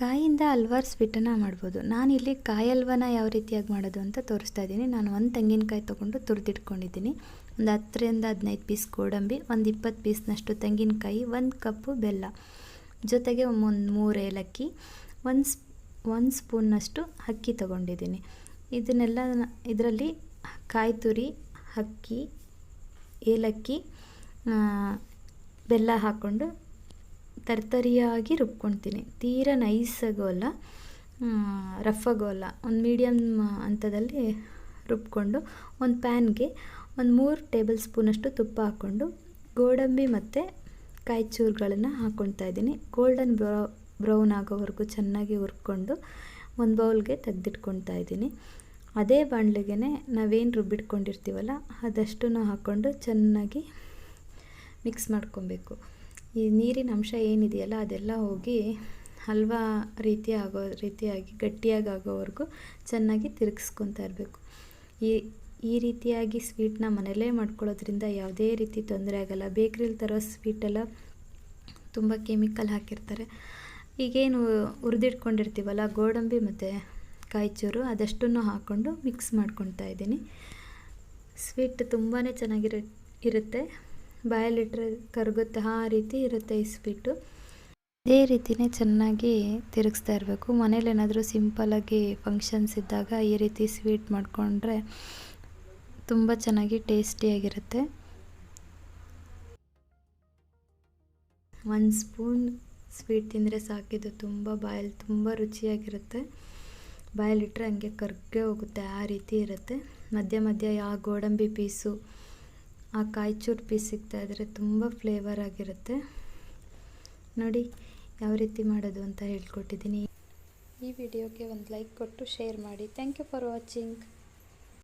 ಕಾಯಿಂದ ಹಲ್ವಾರು ಸ್ವೀಟನ್ನು ಮಾಡ್ಬೋದು. ನಾನಿಲ್ಲಿ ಕಾಯಿ ಹಲ್ವನ ಯಾವ ರೀತಿಯಾಗಿ ಮಾಡೋದು ಅಂತ ತೋರಿಸ್ತಾ ಇದ್ದೀನಿ. ನಾನು ಒಂದು ತೆಂಗಿನಕಾಯಿ ತೊಗೊಂಡು ತುರಿದಿಟ್ಕೊಂಡಿದ್ದೀನಿ. ಒಂದು ಹತ್ತರಿಂದ ಹದಿನೈದು ಪೀಸ್ ಗೋಡಂಬಿ, ಒಂದು ಇಪ್ಪತ್ತು ಪೀಸ್ನಷ್ಟು ತೆಂಗಿನಕಾಯಿ, ಒಂದು ಕಪ್ಪು ಬೆಲ್ಲ. ಜೊತೆಗೆ ಒಂದು ಮೂರು ಏಲಕ್ಕಿ, ಒಂದು ಸ್ಪ್, ಒಂದು ಸ್ಪೂನ್ನಷ್ಟು ಅಕ್ಕಿ ತೊಗೊಂಡಿದ್ದೀನಿ. ಇದನ್ನೆಲ್ಲ ಇದರಲ್ಲಿ ಕಾಯಿ ತುರಿ, ಅಕ್ಕಿ, ಏಲಕ್ಕಿ ಬೆಲ್ಲ ಹಾಕ್ಕೊಂಡು ತರ್ತರಿಯಾಗಿ ರುಬ್ಕೊಳ್ತೀನಿ. ತೀರ ನೈಸಾಗೋಲ್ಲ ರಫ್ ಆಗೋಲ್ಲ ಒಂದು ಮೀಡಿಯಮ್ ಹಂತದಲ್ಲಿ ರುಬ್ಕೊಂಡು ಒಂದು ಪ್ಯಾನ್ಗೆ ಒಂದು ಮೂರು ಟೇಬಲ್ ಸ್ಪೂನಷ್ಟು ತುಪ್ಪ ಹಾಕ್ಕೊಂಡು ಗೋಡಂಬಿ ಮತ್ತು ಕಾಯಿ ಚೂರುಗಳನ್ನು ಹಾಕ್ಕೊಳ್ತಾ ಇದ್ದೀನಿ. ಗೋಲ್ಡನ್ ಬ್ರೌ ಬ್ರೌನ್ ಆಗೋವರೆಗೂ ಚೆನ್ನಾಗಿ ಹುರ್ಕೊಂಡು ಒಂದು ಬೌಲ್ಗೆ ತೆಗೆದಿಟ್ಕೊಳ್ತಾ ಇದ್ದೀನಿ. ಅದೇ ಬಾಣಲೆಗೆ ನಾವೇನು ರುಬ್ಬಿಟ್ಕೊಂಡಿರ್ತೀವಲ್ಲ, ಅದಷ್ಟನ್ನು ಹಾಕ್ಕೊಂಡು ಚೆನ್ನಾಗಿ ಮಿಕ್ಸ್ ಮಾಡ್ಕೊಬೇಕು. ಈ ನೀರಿನ ಅಂಶ ಏನಿದೆಯಲ್ಲ ಅದೆಲ್ಲ ಹೋಗಿ ಹಲ್ವಾ ರೀತಿ ಆಗೋ ರೀತಿಯಾಗಿ ಗಟ್ಟಿಯಾಗಿ ಆಗೋವರೆಗೂ ಚೆನ್ನಾಗಿ ತಿರುಗಿಸ್ಕೊತಾ ಇರಬೇಕು. ಈ ಈ ರೀತಿಯಾಗಿ ಸ್ವೀಟ್ನ ಮನೆಯಲ್ಲೇ ಮಾಡ್ಕೊಳ್ಳೋದ್ರಿಂದ ಯಾವುದೇ ರೀತಿ ತೊಂದರೆ ಆಗಲ್ಲ. ಬೇಕ್ರಿಲಿ ತರೋ ಸ್ವೀಟೆಲ್ಲ ತುಂಬ ಕೆಮಿಕಲ್ ಹಾಕಿರ್ತಾರೆ. ಈಗೇನು ಹುರಿದಿಟ್ಕೊಂಡಿರ್ತೀವಲ್ಲ, ಗೋಡಂಬಿ ಮತ್ತು ಕಾಯಿಚೂರು ಅದಷ್ಟನ್ನು ಹಾಕ್ಕೊಂಡು ಮಿಕ್ಸ್ ಮಾಡ್ಕೊತಾ ಇದ್ದೀನಿ. ಸ್ವೀಟ್ ತುಂಬಾ ಚೆನ್ನಾಗಿರ, ಇರುತ್ತೆ. ಬಾಯಲ್ಲಿಟ್ಟರೆ ಕರಗುತ್ತೆ, ಆ ರೀತಿ ಇರುತ್ತೆ ಇಸ್ಬಿಟ್ಟು ಇದೇ ರೀತಿನೇ ಚೆನ್ನಾಗಿ ತಿರುಗಿಸ್ತಾ ಇರಬೇಕು. ಮನೇಲಿ ಏನಾದರೂ ಸಿಂಪಲಾಗಿ ಫಂಕ್ಷನ್ಸ್ ಇದ್ದಾಗ ಈ ರೀತಿ ಸ್ವೀಟ್ ಮಾಡಿಕೊಂಡ್ರೆ ತುಂಬ ಚೆನ್ನಾಗಿ ಟೇಸ್ಟಿಯಾಗಿರುತ್ತೆ ಒಂದು ಸ್ಪೂನ್ ಸ್ವೀಟ್ ತಿಂದರೆ ಸಾಕಿದ್ದು ತುಂಬ ಬಾಯಲ್ಲಿ ತುಂಬ ರುಚಿಯಾಗಿರುತ್ತೆ. ಬಾಯಲ್ಲಿಟ್ಟರೆ ಹಂಗೆ ಕರ್ಗೆ ಹೋಗುತ್ತೆ, ಆ ರೀತಿ ಇರುತ್ತೆ. ಮಧ್ಯ ಮಧ್ಯ ಯಾವ ಗೋಡಂಬಿ ಪೀಸು ಆ ಕಾಯಿಚೂರು ಪೀಸ್ ಸಿಗ್ತಾ ಇದ್ದರೆ ತುಂಬ ಫ್ಲೇವರ್ ಆಗಿರುತ್ತೆ. ನೋಡಿ, ಯಾವ ರೀತಿ ಮಾಡೋದು ಅಂತ ಹೇಳ್ಕೊಟ್ಟಿದ್ದೀನಿ. ಈ ವಿಡಿಯೋಗೆ ಒಂದು ಲೈಕ್ ಕೊಟ್ಟು ಶೇರ್ ಮಾಡಿ. Thank you for watching